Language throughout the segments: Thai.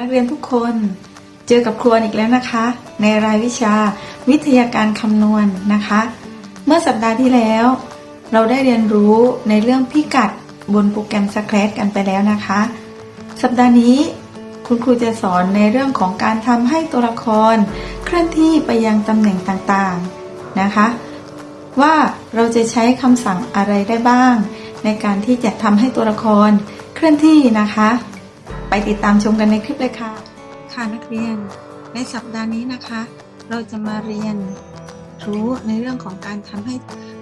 นักเรียนทุกคนเจอกับครวนอีกแล้วนะคะ ในรายวิชาวิทยาการคำนวณนะคะ เมื่อสัปดาห์ที่แล้ว เราได้เรียนรู้ในเรื่องพิกัดบนโปรแกรม Scratch กันไปแล้วนะคะ สัปดาห์นี้คุณครูจะสอนในเรื่องของการทำให้ตัวละครเคลื่อนที่ไปยังตำแหน่งต่างๆนะคะ ว่าเราจะใช้คำสั่งอะไรได้บ้าง ในการที่จะทำให้ตัวละครเคลื่อนที่นะคะ ไปติดตามชมกันในคลิปเลยค่ะ ค่ะนักเรียน ในสัปดาห์นี้นะคะ เราจะมาเรียนรู้ในเรื่องของการทำให้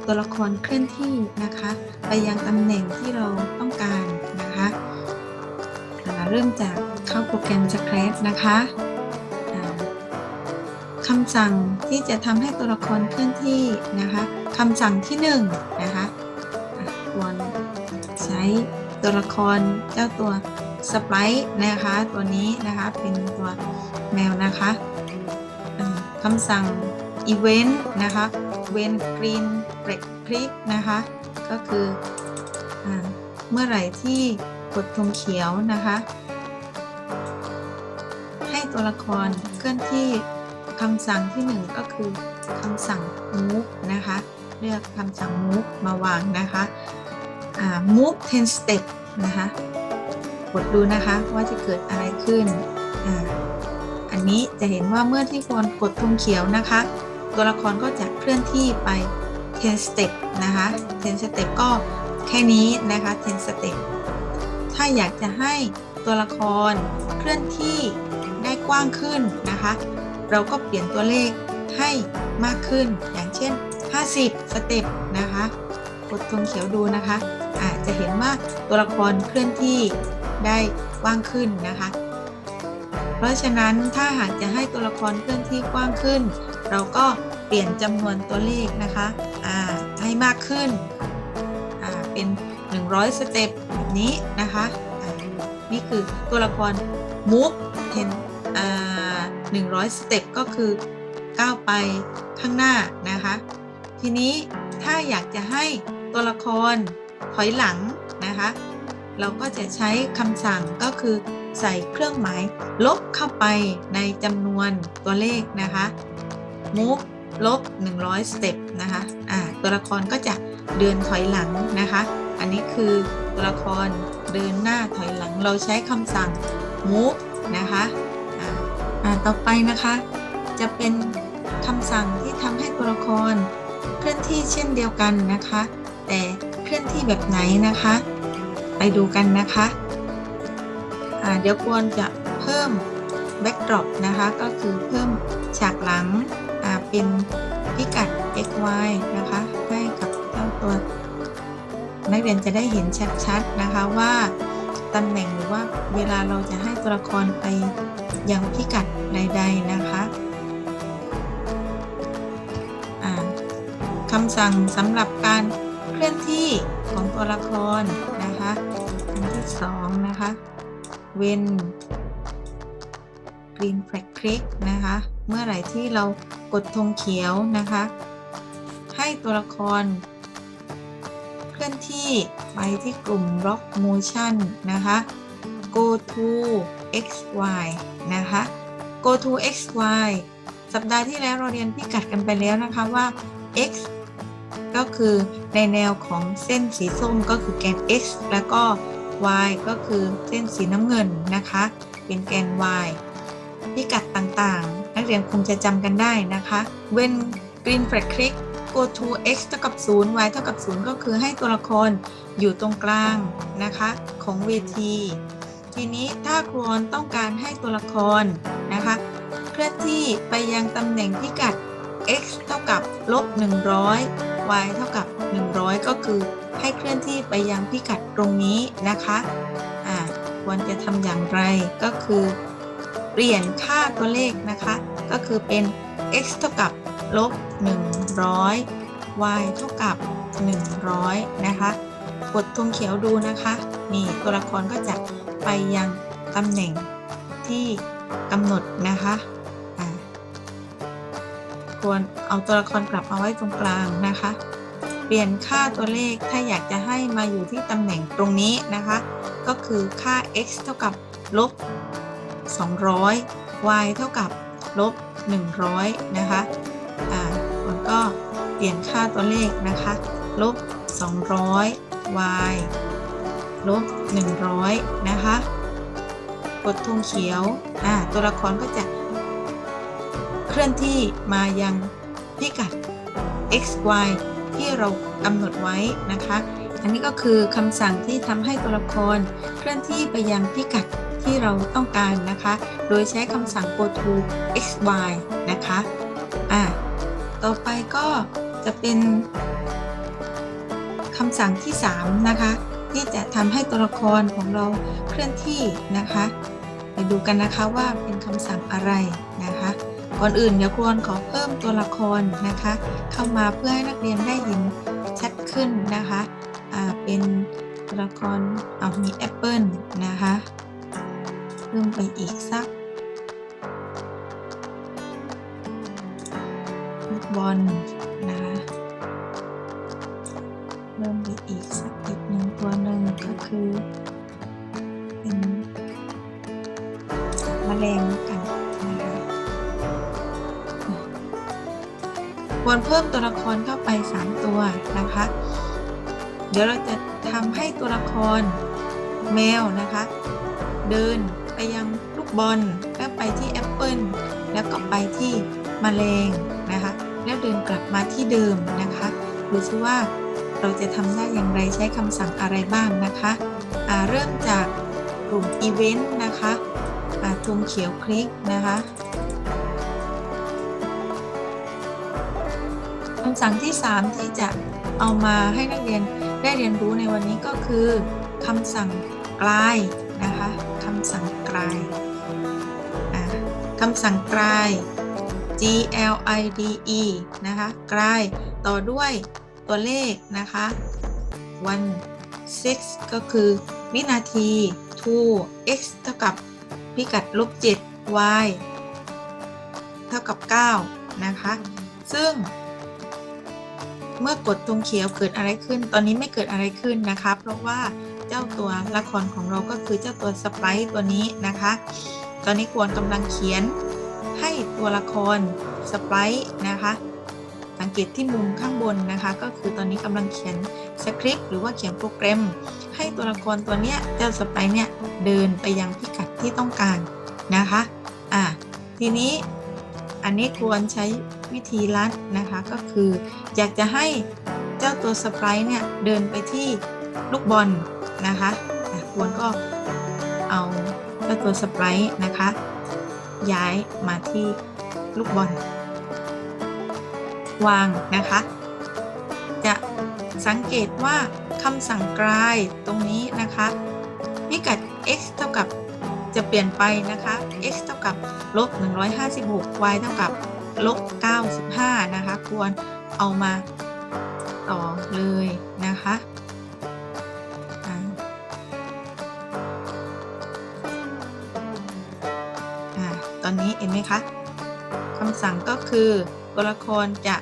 ตัวละครเคลื่อนที่นะคะ ไปยังตำแหน่งที่เราต้องการนะคะเริ่มจากเข้าโปรแกรม Scratch นะคะคำสั่งที่จะทำให้ตัวละครเคลื่อนที่นะคะคำสั่งที่หนึ่งนะคะควรใช้ตัวละครเจ้าตัว สไปร์นะคะตัวนี้นะคะเป็นตัวแมวนะคะคำสั่ง event นะคะ when green red click นะคะก็คืออเมื่อไหร่ที่กดธงเขียวนะคะ ให้ตัวละครเคลื่อนที่คำสั่งที่หนึ่งก็คือคำสั่ง move นะคะเลือกคำสั่ง move มาวางนะคะ move 10 step นะคะ กดดูนะคะว่าจะเกิดอะไรขึ้นออันนี้จะเห็นว่าเมื่อที่ควรกดธงเขียวนะคะ ตัวละครก็จะเคลื่อนที่ไป 10 step นะคะ 10 step ก็แค่นี้นะคะ 10 step ถ้าอยากจะให้ตัวละครเคลื่อนที่ได้กว้างขึ้นนะคะ เราก็เปลี่ยนตัวเลขให้มากขึ้นอย่างเช่น 50 สเต็ปนะคะ กดธงเขียวดูนะคะอาจจะเห็นว่าตัวละครเคลื่อนที่ ได้กว้างขึ้นนะคะ เพราะฉะนั้นถ้าหากจะให้ตัวละครเคลื่อนที่กว้างขึ้น เราก็เปลี่ยนจำนวนตัวเลขนะคะให้มากขึ้นเป็น 100 สเต็ปแบบนี้นะคะนี่คือตัวละคร move 10อ่า100สเต็ปก็คือก้าวไปข้างหน้านะคะ ทีนี้ถ้าอยากจะให้ตัวละครถอยหลังนะคะ เราก็จะใช้คำสั่งก็คือ ใส่เครื่องหมายลบเข้าไปในจำนวนตัวเลขนะคะ move ลบ 100 step นะคะอ่าตัวละครก็จะเดินถอยหลังนะคะ อันนี้คือตัวละครเดินหน้าถอยหลัง เราใช้คำสั่ง move นะคะอ่าต่อไปนะคะ จะเป็นคำสั่งที่ทำให้ตัวละครเคลื่อนที่เช่นเดียวกันนะคะ แต่เคลื่อนที่แบบไหนนะคะ ไปดูกันนะคะอ่าเดี๋ยวควรจะเพิ่ม backdrop นะคะ ก็คือเพิ่มฉากหลังเป็นพิกัด x y นะคะให้กับเจ้าตัว นักเรียนจะได้เห็นชัดๆนะคะว่าตำแหน่งหรือว่าเวลาเราจะให้ตัวละครไปยังพิกัดใด ๆ นะคะคำสั่งสำหรับการเคลื่อนที่ของตัวละคร สองนะคะ when green flag click นะคะ เมื่อไหร่ที่เรากดธงเขียวนะคะ ให้ตัวละคร เคลื่อนที่ไปที่กลุ่ม Rock Motion นะคะ Go to XY นะคะ Go to XY สัปดาห์ที่แล้วเราเรียนพิกัดกันไปแล้วนะคะว่า X ก็คือในแนวของเส้นสีส้มก็คือแกน X แล้วก็ Y ก็คือเส้นสีน้ำเงินนะคะ เป็นแกน Y พิกัดต่างๆ นักเรียนคงจะจำกันได้นะคะ when green flag click go to x เท่ากับ 0 y เท่ากับ 0 ก็คือให้ตัวละครอยู่ตรงกลางนะคะ ของเวที ทีนี้ถ้าครวนต้องการให้ตัวละครนะคะ เคลื่อนที่ไปยังตำแหน่งพิกัด x เท่ากับลบ100 y เท่ากับ 100 ก็คือ ให้เคลื่อนที่ไปยังพิกัดตรงนี้นะคะอ่าควรจะทำอย่างไรก็คือเปลี่ยนค่าตัวเลขนะคะ ก็คือเป็น x เท่ากับลบ100 y เท่ากับ 100 นะคะ กดธงเขียวดูนะคะ นี่ตัวละครก็จะไปยังตำแหน่งที่กำหนดนะคะควรเอาตัวละครกลับมาไว้ตรงกลางนะคะ เปลี่ยนค่าตัวเลขถ้าอยากจะให้มาอยู่ที่ตำแหน่งตรงนี้นะคะ ก็คือค่า x เท่ากับลบ 200 y เท่ากับลบ 100 นะคะอ่ามันก็เปลี่ยนค่าตัวเลขนะคะลบ 200 y ลบ 100 นะคะ กดธงเขียวอ่าตัวละครก็จะเคลื่อนที่มายังพิกัด x y ที่เรากำหนดไว้นะคะ อันนี้ก็คือคำสั่งที่ทำให้ตัวละครเคลื่อนที่ไปยังพิกัดที่เราต้องการนะคะ โดยใช้คำสั่ง go to x y นะคะอ่าต่อไปก็จะเป็นคำสั่งที่ 3 นะคะ ที่จะทำให้ตัวละครของเราเคลื่อนที่นะคะ ไปดูกันนะคะว่าเป็นคำสั่งอะไรนะคะ ก่อนอื่นเดี๋ยวครูขอเพิ่มตัวละครนะคะ เข้ามาเพื่อให้นักเรียนได้เห็นชัดขึ้นนะคะอ่าเป็นตัวละครเอามีแอปเปิลนะคะเพิ่มไปอีกสักลูกบอลนะคะเพิ่มไปอีกสักอีกหนึ่งตัวหนึ่งก็คือเป็นแมลง ควรเพิ่มตัวละครเข้าไป 3 ตัวนะคะ เดี๋ยวเราจะทำให้ตัวละครแมวนะคะ เดินไปยังลูกบอลแล้วไปที่แอปเปิลแล้วก็ไปที่มแมลงนะคะ แล้วเดินกลับมาที่เดิมนะคะดูซิว่าเราจะทำได้อย่างไรใช้คำสั่งอะไรบ้างนะคะอ่าเริ่มจากกลุ่มอีเวนต์นะคะอ่าทุงเขียวคลิกนะคะำสั่งที่ 3 ที่จะเอามาให้นักเรียนได้เรียนรู้ในวันนี้ก็คือคำสั่งกลายนะคะคำสั่งกลายอ่าคำสั่งกลาย G L I D E นะคะกลายต่อด้วยตัวเลขนะคะ one six ก็คือ วินาที two x เท่ากับพิกัดลบ7 y เท่ากับ 9 นะคะ ซึ่ง เมื่อกดตรงเขียวเกิดอะไรขึ้น ตอนนี้ไม่เกิดอะไรขึ้นนะคะ เพราะว่าเจ้าตัวละครของเราก็คือเจ้าตัวสไปร์ตัวนี้นะคะ ตอนนี้ควรกำลังเขียนให้ตัวละครสไปร์นะคะ สังเกตที่มุมข้างบนนะคะ ก็คือตอนนี้กำลังเขียนสคริปต์หรือว่าเขียนโปรแกรม ให้ตัวละครตัวเนี้ยเจ้าสไปร์เนี่ยเดินไปยังพิกัดที่ต้องการนะคะ อ่าทีนี้อันนี้ควรใช้ วิธีลัดนะคะก็คือ อยากจะให้เจ้าตัวสไปร์เนี่ยเดินไปที่ลูกบอลนะคะอะควรก็เอาเจ้าตัวสไปร์นะคะ ย้ายมาที่ลูกบอล วางนะคะ จะสังเกตว่าคำสั่งกลายตรงนี้นะคะพิกัด x เท่ากับจะเปลี่ยนไปนะคะ x เท่ากับลบ156 y เท่ากับ ลบ 95 นะคะ ควรเอามาต่อเลยนะคะอ่าตอนนี้เห็นไหมคะคำสั่งก็คือตัวละครจะ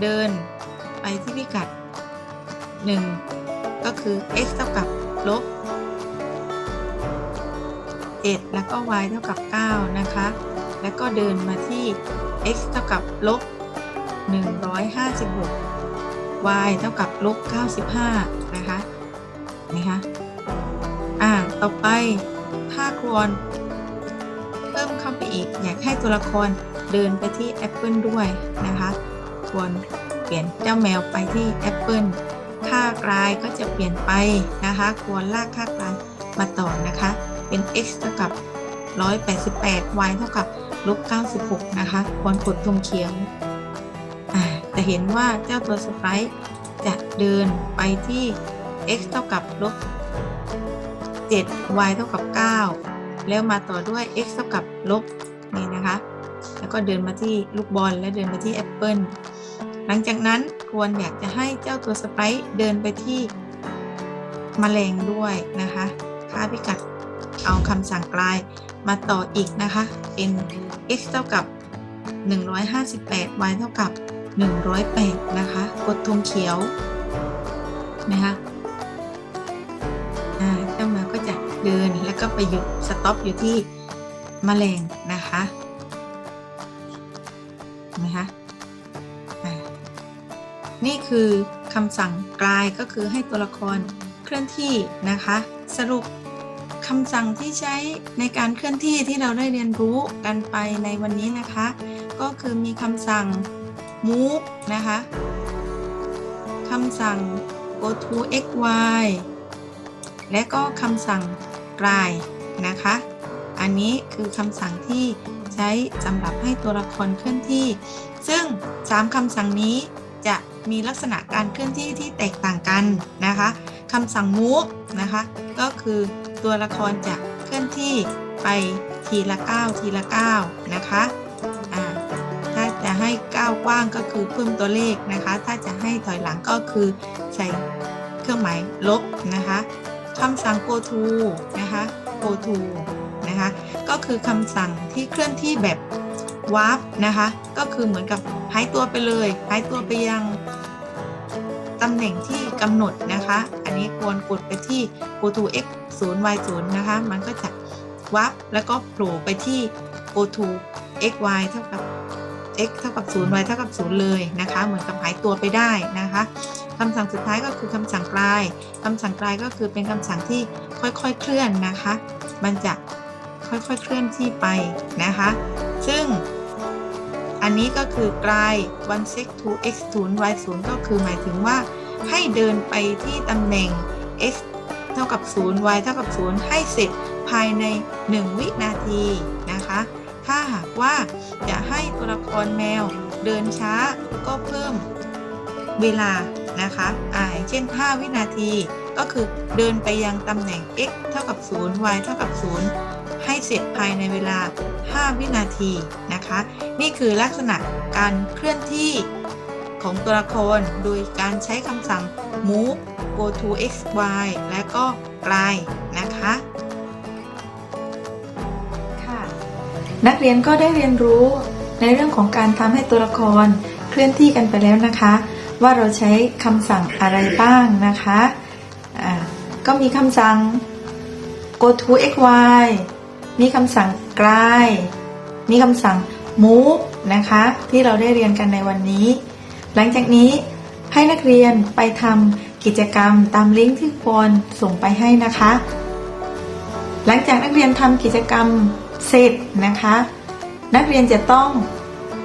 เดินไปที่พิกัด 1 ก็คือ x เท่ากับลบ7แล้วก็ y เท่ากับ 9 นะคะ แล้วก็เดินมาที่ x เท่ากับลบ 156 y เท่ากับลบ 95 นะคะนี่คะอ่าต่อไปถ้าควรเพิ่มเข้าไปอีก อยากให้ตัวละครเดินไปที่แอปเปิลด้วยนะคะควรเปลี่ยนเจ้าแมวไปที่แอปเปิลค่ากลายก็จะเปลี่ยนไปนะคะ ควรลากค่ากลายมาต่อนะคะ เป็น x เท่ากับ 188 y เท่ากับ ลบ96 นะคะควรกดธงเขียวอ่าจะเห็นว่าเจ้าตัวสไปร์จะเดินไปที่ x เท่ากับลบ7 y เท่ากับ 9 แล้วมาต่อด้วย x เท่ากับลบนี่นะคะ แล้วก็เดินมาที่ลูกบอลและเดินมาที่แอปเปิลหลังจากนั้นควรอยากจะให้เจ้าตัวสไปร์เดินไปที่มแมลงด้วยนะคะ ค่าพิกัดเอาคำสั่งกลาย มาต่ออีกนะคะ เป็น x เท่ากับ 158 y เท่ากับ 108 นะคะ กดธงเขียวนะคะอ่าเจ้าแมวก็จะเดินแล้วก็ไปหยุดสต็อปอยู่ที่แมลงนะคะเห็นะคะนี่คือคำสั่งกลายก็คือให้ตัวละครเคลื่อนที่นะคะ สรุป คำสั่งที่ใช้ในการเคลื่อนที่ที่เราได้เรียนรู้กันไปในวันนี้นะคะ ก็คือมีคำสั่ง move นะคะคำสั่ง go to x y และก็คำสั่งกลายนะคะ อันนี้คือคำสั่งที่ใช้สำหรับให้ตัวละครเคลื่อนที่ ซึ่ง 3คำสั่งนี้จะมีลักษณะการเคลื่อนที่ที่แตกต่างกันนะคะคำสั่ง move นะคะ ก็คือ ตัวละครจะเคลื่อนที่ไปทีละก้าวทีละก้าวนะคะอ่าถ้าจะให้ก้าวกว้างก็คือเพิ่มตัวเลขนะคะ ถ้าจะให้ถอยหลังก็คือใช้เครื่องหมายลบนะคะคำสั่ง go to นะคะ go to นะคะ ก็คือคำสั่งที่เคลื่อนที่แบบ warp นะคะ ก็คือเหมือนกับหายตัวไปเลย หายตัวไปยัง ตำแหน่งที่กำหนดนะคะ อันนี้ควรกดไปที่ go to x 0 y 0นะคะ มันก็จะ warp แล้วก็โผล่ไปที่ go to x y เท่ากับ x เท่ากับ0 y เท่ากับ 0 เลยนะคะ เหมือนกับหายตัวไปได้นะคะคำสั่งสุดท้ายก็คือคำสั่งกลายคำสั่งกลายก็คือเป็นคำสั่งที่ค่อยๆเคลื่อนนะคะ มันจะค่อยๆเคลื่อนที่ไปนะคะ ซึ่ง อันนี้ก็คือกลาย one sec to x 0 y 0ก็คือหมายถึงว่าให้เดินไปที่ตำแหน่ง x เท่ากับ 0 y เท่ากับ 0 ให้เสร็จภายใน 1 วินาทีนะคะ ถ้าหากว่าจะให้ตัวละครแมวเดินช้าก็เพิ่มเวลานะคะอ่าเช่น 5 วินาที ก็คือเดินไปยังตำแหน่ง x เท่ากับ 0 y เท่ากับ 0 ให้เสร็จภายในเวลา 5 วินาทีนะคะ นี่คือลักษณะการเคลื่อนที่ของตัวละครโดยการใช้คำสั่ง move go to x y และก็กลนะคะค่ะนักเรียนก็ได้เรียนรู้ในเรื่องของการทำให้ตัวละครเคลื่อนที่กันไปแล้วนะคะ ว่าเราใช้คำสั่งอะไรบ้างนะคะอ่าก็มีคำสั่ง go to x y มีคำสั่งกลาย มีคำสั่ง move นะคะ ที่เราได้เรียนกันในวันนี้ หลังจากนี้ให้นักเรียนไปทำกิจกรรมตามลิงก์ที่ควรส่งไปให้นะคะ หลังจากนักเรียนทำกิจกรรมเสร็จนะคะ นักเรียนจะต้อง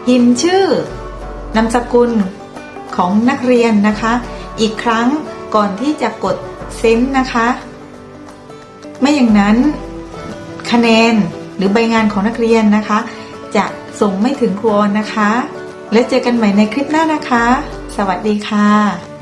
พิมพ์ชื่อนามสกุลของนักเรียนนะคะ อีกครั้งก่อนที่จะกดเซ็นนะคะ ไม่อย่างนั้น คะแนนหรือใบงานของนักเรียนนะคะ จะส่งไม่ถึงครูออนนะคะ แล้วเจอกันใหม่ในคลิปหน้านะคะ สวัสดีค่ะ